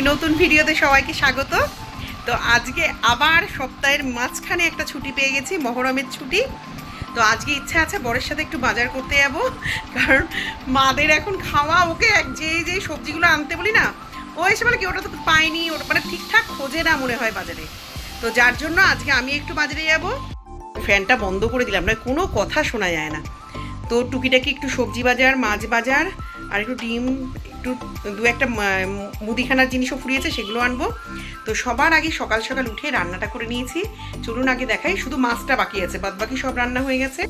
নতুন ভিডিওতে সবাইকে স্বাগত। তো আজকে আবার সপ্তাহের মাঝখানে একটা ছুটি পেয়ে গেছি, মহরমের ছুটি। তো আজকে ইচ্ছা আছে বরের সাথে একটু বাজার করতে যাব, কারণ মাদের এখন খাওয়া, ওকে এক- যে যে সবজিগুলো আনতে বলি না, ও এসে বলে কি, ওটা তো পাইনি ওটা মানে ঠিকঠাক খোঁজে না মনে হয় বাজারে। তো যার জন্য আজকে আমি একটু বাজারে যাব। ফ্যানটা বন্ধ করে দিলাম না কোনো কথা শোনা যায় না। তো টুকিটাকি একটু সবজি বাজার, মাছ বাজার, আর একটু ডিম একটু, দু একটা মুদিখানার জিনিসও ফুরিয়েছে, সেগুলো আনব। তো সবার আগে সকাল সকাল উঠে রান্নাটা করে নিয়েছি। চলুন আগে দেখাই, শুধু মাছটা বাকি আছে বাদ বাকি সব রান্না হয়ে গেছে।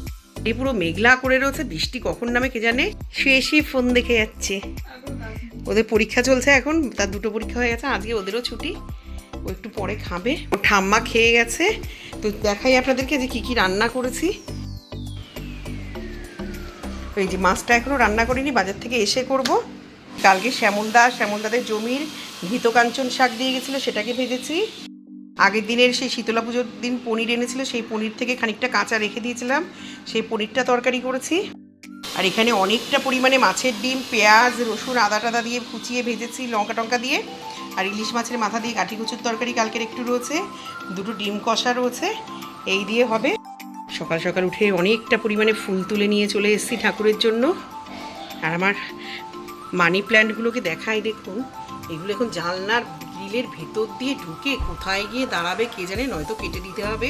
এই পুরো মেঘলা করে রয়েছে, বৃষ্টি কখন নামে কে জানে? শেষই ফোন দেখে যাচ্ছে। ওদের পরীক্ষা চলছে এখন, তার দুটো পরীক্ষা হয়ে গেছে, আজকে ওদেরও ছুটি। ও একটু পরে খাবে। ও ঠাম্মা খেয়ে গেছে। তো দেখাই আপনাদেরকে যে কী কী রান্না করেছি। এই যে মাছটা এখনও রান্না করিনি, বাজার থেকে এসে করব। কালকে শ্যামলদা শ্যামলদাদের জমির ঘৃতকাঞ্চন শাক দিয়ে গেছিল, সেটাকে ভেজেছি। আগের দিনের সেই শীতলা পুজোর দিন পনির এনেছিল, সেই পনির থেকে খানিকটা কাঁচা রেখে দিয়েছিলাম। সেই পনিরটা তরকারি করেছি। আর এখানে অনেকটা পরিমাণে মাছের ডিম, পেঁয়াজ, রসুন আদা টাদা দিয়ে কুচিয়ে ভেজেছি লঙ্কা টঙ্কা দিয়ে। আর ইলিশ মাছের মাথা দিয়ে কাঠি কুচুর তরকারি কালকের একটু রয়েছে। দুটো ডিম কষা রয়েছে। এই দিয়ে হবে। সকাল সকাল উঠে অনেকটা পরিমাণে ফুল তুলে নিয়ে চলে এসেছি ঠাকুরের জন্য। আর আমার মানি প্ল্যান্টগুলোকে দেখাই দেখুন। এগুলো এখন জানলার গ্রিলের ভেতর দিয়ে ঢুকে কোথায় গিয়ে দাঁড়াবে কে জানে, নয়তো কেটে দিতে হবে।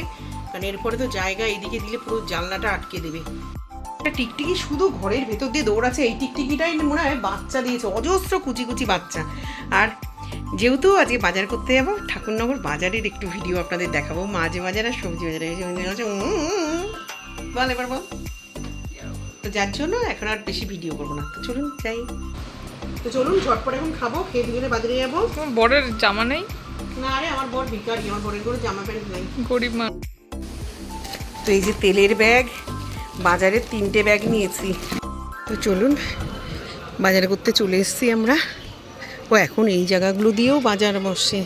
কারণ এরপরে তো জায়গা এদিকে দিলে পুরো জানলাটা আটকে দেবে। একটা টিকটিকি শুধু ঘরের ভেতর দিয়ে দৌড়াচ্ছে, এই টিকটিকিটাই মনে হয় বাচ্চা দিয়েছে, অজস্র কুচি কুচি বাচ্চা। আর যেহেতু আজকে বাজার করতে যাব, ঠাকুরনগর বাজারের একটু ভিডিও আপনাদের দেখাবো। মাঝে বাজার আর সবজি বাজারে। বল এবার বল। তো যার জন্য এখন আর বেশি ভিডিও করব না। তো চলুন যাই। তো চলুন ঝটপট এখন খাব খেয়ে দুজনে বাজারে যাব। তোমার বরের জামা নেই? না আরে আমার বর ভিকারি আমার বরের কোনো জামা প্যান্ট নেই। গরিব মা তো এই যে তেলের ব্যাগ বাজারের তিনটে ব্যাগ নিয়েছি। তো চলুন বাজার করতে চলে এসেছি আমরা। ও এখন এই জায়গাগুলো দিয়েও বাজার বসে।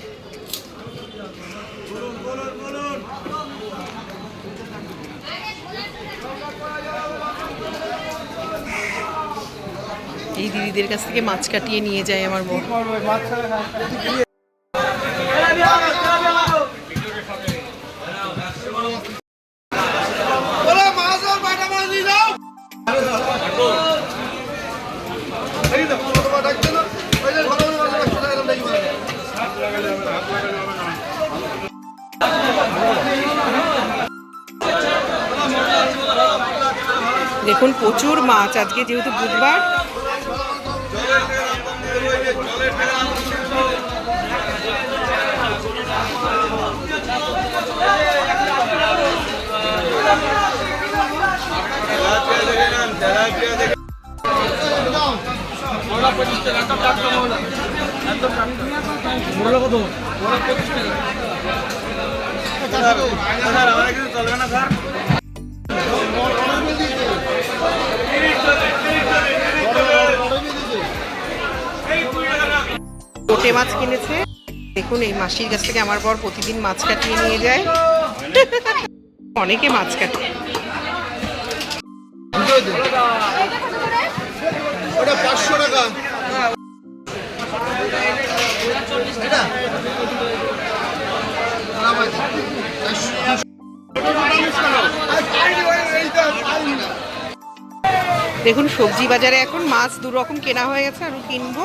এই দিদিদের কাছ থেকে মাছ কাটিয়ে নিয়ে যায় আমার বউ। দেখুন, প্রচুর মাছ। আজকে যেহেতু বুধবার মূল্য কত স্যার আমার কিছু চলবে না স্যার লোটে মাছ কিনেছে। দেখুন এই মাসির কাছ থেকে আমার বর প্রতিদিন মাছ কাটিয়ে নিয়ে যায়। অনেকে মাছ কাটে। ওটা পাঁচশো টাকা। দেখুন সবজি বাজারে এখন মাছ দু রকম কেনা হয়ে গেছে আরও কিনবো।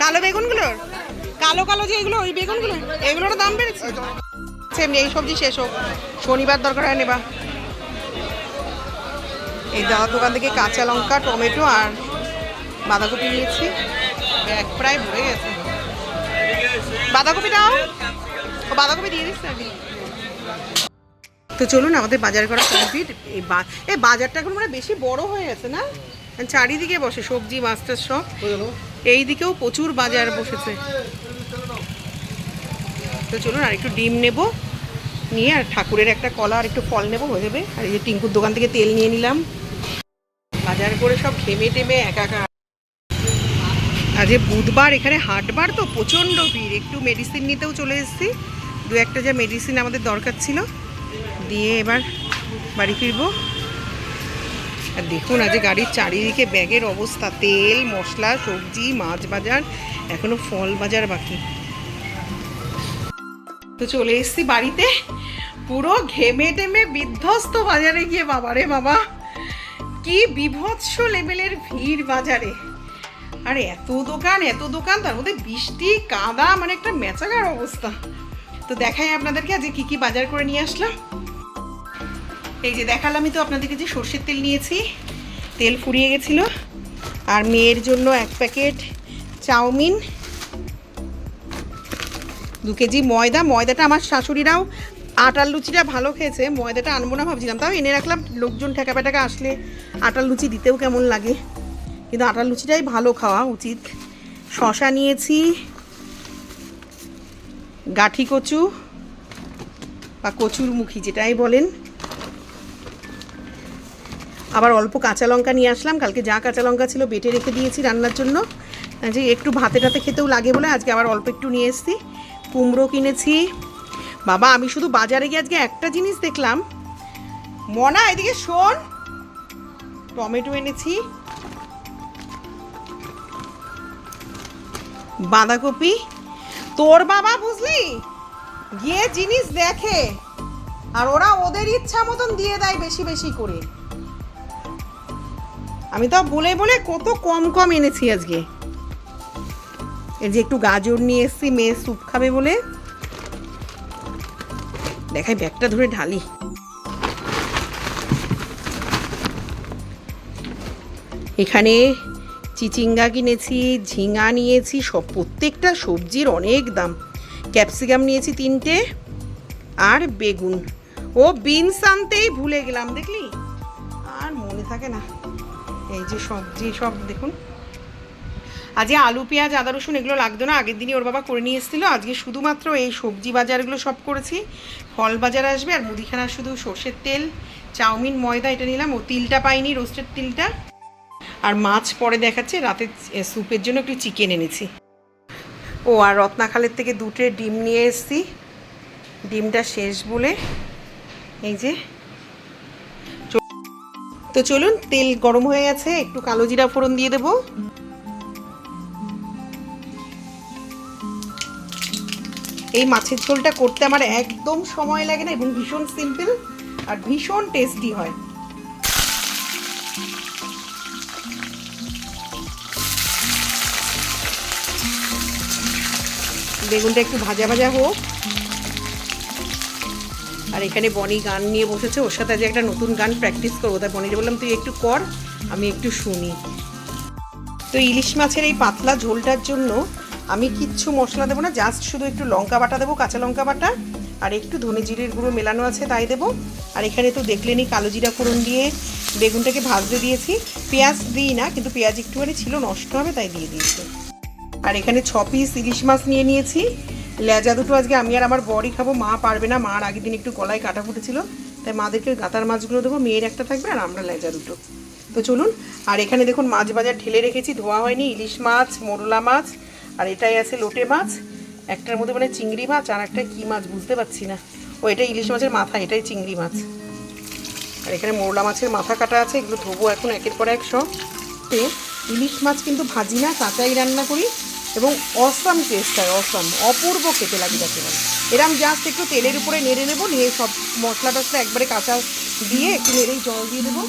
কালো বেগুনগুলোর? কালো কালো যে এগুলো, ওই বেগুনগুলো? এগুলোর দাম বেড়েছে? এই সবজি শেষ হোক, শনিবার দরকার হয় নেবা এই দাদার দোকান থেকে কাঁচা লঙ্কা, টমেটো আর বাঁধাকপি নিয়েছি। ব্যাগ প্রায় ভরে গেছে। বাঁধাকপি দাও। ও, বাঁধাকপি দিয়ে দিস নাকি? তো চলুন, আমাদের বাজার করা কমপ্লিট এই বাজারটা এখন মানে বেশি বড় হয়ে গেছে না? চারিদিকে বসে সবজি মাছটার সব এই দিকেও প্রচুর বাজার বসেছে। তো চলুন আর একটু ডিম নেব নিয়ে আর ঠাকুরের একটা কলা আর একটু ফল নেব হয়ে যাবে। আর এই যে টিঙ্কুর দোকান থেকে তেল নিয়ে নিলাম। বাজার করে সব ঘেমে টেমে একাকার। আজ যে বুধবার এখানে হাটবার তো প্রচণ্ড ভিড়। একটু মেডিসিন নিতেও চলে এসেছি। দু একটা যা মেডিসিন আমাদের দরকার ছিল। দিয়ে এবার বাড়ি ফিরবো। আর দেখুন, আজ গাড়ির চারিদিকে ব্যাগের অবস্থা। তেল, মশলা, সবজি, মাছ বাজার, এখনও ফল বাজার বাকি। তো চলে এসেছি বাড়িতে। পুরো ঘেমে টেমে বিধ্বস্ত বাজারে গিয়ে বাবারে বাবা। কি বিভৎস লেভেলের ভিড় বাজারে। আর, এত দোকান এত দোকান, তার মধ্যে বৃষ্টি, কাদা মানে একটা মেচাগার অবস্থা। তো দেখাই আপনাদেরকে আজকে কি কি বাজার করে নিয়ে আসলাম। এই যে দেখালামই তো আপনাদেরকে যে সর্ষের তেল নিয়েছি। তেল ফুরিয়ে গেছিল। আর মেয়ের জন্য এক প্যাকেট চাউমিন, দু কেজি ময়দা। ময়দাটা আমার শাশুড়িরাও আটার লুচিটা ভালো খেয়েছে। ময়দাটা আনব না ভাবছিলাম, তাও এনে রাখলাম। লোকজন ঠেকা পেটাকা আসলে আটার লুচি দিতেও কেমন লাগে। কিন্তু আটার লুচিটাই ভালো খাওয়া উচিত। শশা নিয়েছি, গাঠি কচু বা কচুর মুখী যেটাই বলেন। আবার অল্প কাঁচা লঙ্কা নিয়ে আসলাম। কালকে যা কাঁচা লঙ্কা ছিল বেটে রেখে দিয়েছি রান্নার জন্য। যে একটু ভাতে টাতে খেতেও লাগে বলে আজকে আবার অল্প একটু নিয়ে এসেছি। কুমড়ো কিনেছি। বাবা, আমি শুধু বাজারে গিয়ে আজকে একটা জিনিস দেখলাম। মনা, এদিকে শোন। টমেটো এনেছি। বাঁধাকপি। তোর বাবা, বুঝলি? গিয়ে জিনিস দেখে। আর ওরা ওদের ইচ্ছা মতন দিয়ে দেয় বেশি বেশি করে। আমি তো বলে বলে কত কম কম এনেছি আজকে। এই যে একটু গাজর নিয়ে এসেছি, মেয়ে স্যুপ খাবে বলে। দেখাই ব্যাগটা ধরে ঢালি। এখানে চিচিঙ্গা কিনেছি, ঝিঙা নিয়েছি, সব প্রত্যেকটা সবজির অনেক দাম। ক্যাপসিকাম নিয়েছি তিনটে আর বেগুন। ও বিনস আনতেই ভুলে গেলাম, দেখলি? আর মনে থাকে না। এই যে সবজি সব দেখুন। আজকে আলু, পেঁয়াজ, আদা, রসুন এগুলো লাগতো না, আগের দিনই ওর বাবা করে নিয়ে এসেছিল। আজকে শুধুমাত্র এই সবজি বাজারগুলো সব করেছি। ফল বাজার আসবে আর মুদিখানা শুধু সর্ষের তেল, চাউমিন, ময়দা এটা নিলাম। ও তিলটা পাইনি, রোস্টেড তিলটা। আর মাছ পরে দেখাচ্ছে, রাতে স্যুপের জন্য একটু চিকেন এনেছি। ও আর রত্নাখালের থেকে দুটো ডিম নিয়ে এসেছি। ডিমটা শেষ বলে, এই যে তো চলুন, তেল গরম হয়ে গেছে, একটু কালো জিরা ফোড়ন দিয়ে দেব। এই মাছের ঝোলটা করতে আমার একদম সময় লাগে না এবং ভীষণ সিম্পল আর ভীষণ টেস্টি হয়। বেগুনটা একটু ভাজা ভাজা হোক। আর এখানে বনি গান নিয়ে বসেছে, ওর সাথে আজ একটা নতুন গান প্র্যাকটিস করব। তাই বনিকে বললাম, তুই একটু কর, আমি একটু শুনি। তো ইলিশ মাছের এই পাতলা ঝোলটার জন্য আমি কিচ্ছু মশলা দেবো না জাস্ট শুধু একটু লঙ্কা বাটা দেবো, কাঁচা লঙ্কা বাটা, আর একটু ধনে জিরের গুঁড়ো মেলানো আছে তাই দেবো। আর এখানে তো দেখলেনি কালো জিরা ফোড়ন দিয়ে বেগুনটাকে ভাজতে দিয়েছি। পেঁয়াজ দিই না, কিন্তু পেঁয়াজ একটুখানি ছিল, নষ্ট হবে তাই দিয়ে দিয়েছি। আর এখানে ছ পিস ইলিশ মাছ নিয়ে নিয়েছি। লেজা দুটো আজকে আমি আর আমার বড়ি খাব। মা পারবে না, মার আগের দিন একটু গলায় কাটা ফুটেছিল। তাই মাদেরকে গাতার মাছগুলো দেবো, মেয়ের একটা থাকবে আর আমরা লেজা দুটো। তো চলুন, আর এখানে দেখুন মাছ বাজার ঢেলে রেখেছি, ধোয়া হয়নি, ইলিশ মাছ, মোরলা মাছ, আর এটাই আছে লোটে মাছ। একটার মধ্যে মানে চিংড়ি মাছ আর একটা কী মাছ বুঝতে পারছি না। ও, এটা ইলিশ মাছের মাথা, এটাই চিংড়ি মাছ। আর এখানে মোরলা মাছের মাথা কাটা আছে, এগুলো ধোবো এখন একের পর এক সব। ইলিশ মাছ কিন্তু ভাজি না কাঁচাই রান্না করি। এবং অসাম টেস্ট হয় অসাম, অপূর্ব খেতে লাগে যাকে বলে। এরম জাস্ট একটু তেলের উপরে নেড়ে নেব, নিয়ে সব মশলা টশলা একবারে কাঁচা দিয়ে একটু নেড়েই জল দিয়ে দেবো।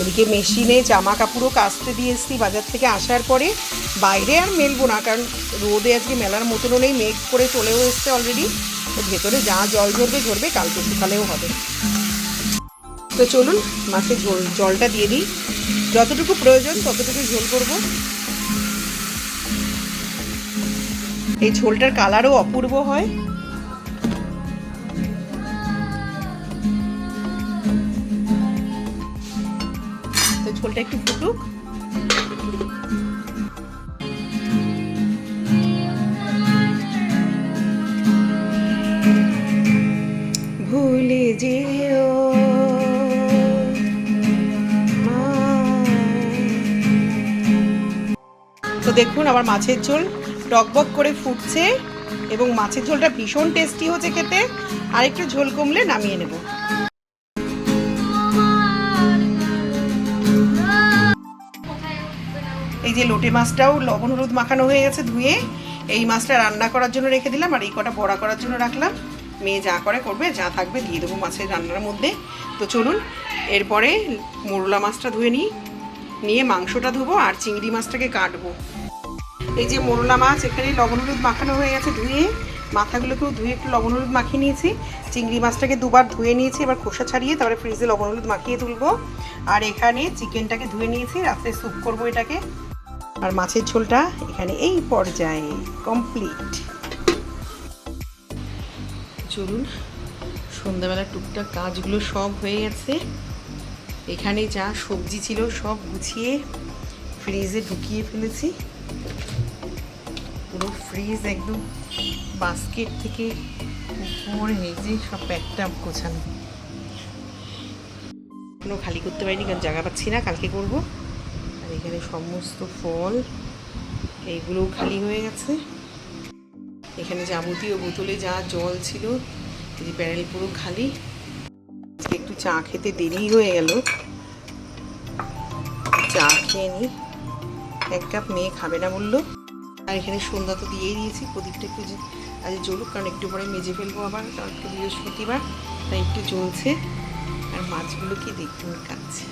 ওদিকে মেশিনে জামা কাপড়ও কাচতে দিয়ে এসেছি বাজার থেকে আসার পরে। বাইরে আর মেলবো না, কারণ রোদে আজকে মেলার মতনও নেই, মেঘ করে চলেও এসছে অলরেডি ভেতরে যা জল ঝরবে ঝরবে, কালকে সকালেও হবে। তো চলুন মাছে ঝোল জলটা দিয়ে দিই। যতটুকু প্রয়োজন ততটুকু ঝোল করব। এই ঝোলটার কালারও অপূর্ব হয়। তো ঝোলটা একটু ফুটুক। ভুলে যেও। দেখুন আমার মাছের ঝোল টকবক করে ফুটছে এবং মাছের ঝোলটা ভীষণ টেস্টি হচ্ছে খেতে। আর একটু ঝোল কমলে নামিয়ে নেব। এই যে লোটে মাছটাও লবণ হলুদ মাখানো হয়ে গেছে ধুয়ে, এই মাছটা রান্না করার জন্য রেখে দিলাম আর এই কটা বড়া করার জন্য রাখলাম। মেয়ে যা করে করবে, যা থাকবে দিয়ে দেবো মাছের রান্নার মধ্যে। তো চলুন, এরপরে মোরলা মাছটা ধুয়ে নিই, নিয়ে মাংসটা ধুবো আর চিংড়ি মাছটাকে কাটবো। এই যে মোরলা মাছ, এখানে লবণ হলুদ মাখানো হয়ে গেছে ধুয়ে। মাথাগুলোকেও ধুয়ে একটু লবণ হলুদ মাখিয়ে নিয়েছি। চিংড়ি মাছটাকে দুবার ধুয়ে নিয়েছি, এবার খোসা ছাড়িয়ে তারপরে ফ্রিজে লবণ হলুদ মাখিয়ে তুলবো। আর এখানে চিকেনটাকে ধুয়ে নিয়েছি, রাত্রে স্যুপ করব এটাকে। আর মাছের ঝোলটা এখানে এই পর্যায়ে কমপ্লিট চলুন, সন্ধ্যাবেলা টুকটাক কাজগুলো সব হয়ে গেছে। এখানে যা সবজি ছিল সব গুছিয়ে ফ্রিজে ঢুকিয়ে ফেলেছি। পুরো ফ্রিজ একদম বাস্কেট থেকে উপরে যে সব প্যাকটা গোছানো। এখনও খালি করতে পারিনি, কারণ জায়গা পাচ্ছি না, কালকে করব। আর এখানে সমস্ত ফল, এইগুলোও খালি হয়ে গেছে। এখানে যাবতীয় বোতলে যা জল ছিল, এই প্যানেল পুরো খালি। একটু চা খেতে দেরি হয়ে গেল। চা খেয়ে নিই এক কাপ মেয়ে খাবে না বলল। আর এখানে সন্ধ্যা তো দিয়েই দিয়েছি, প্রদীপটা একটু আজ জ্বলুক, কারণ একটু পরে মেজে ফেলব আবার, কারণ একটু বৃহস্পতিবার, তাই একটু জ্বলছে। আর মাছগুলো কি দেখুন কাছে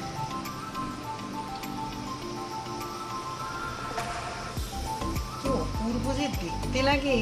কি অপূর্ব যে দেখতে লাগে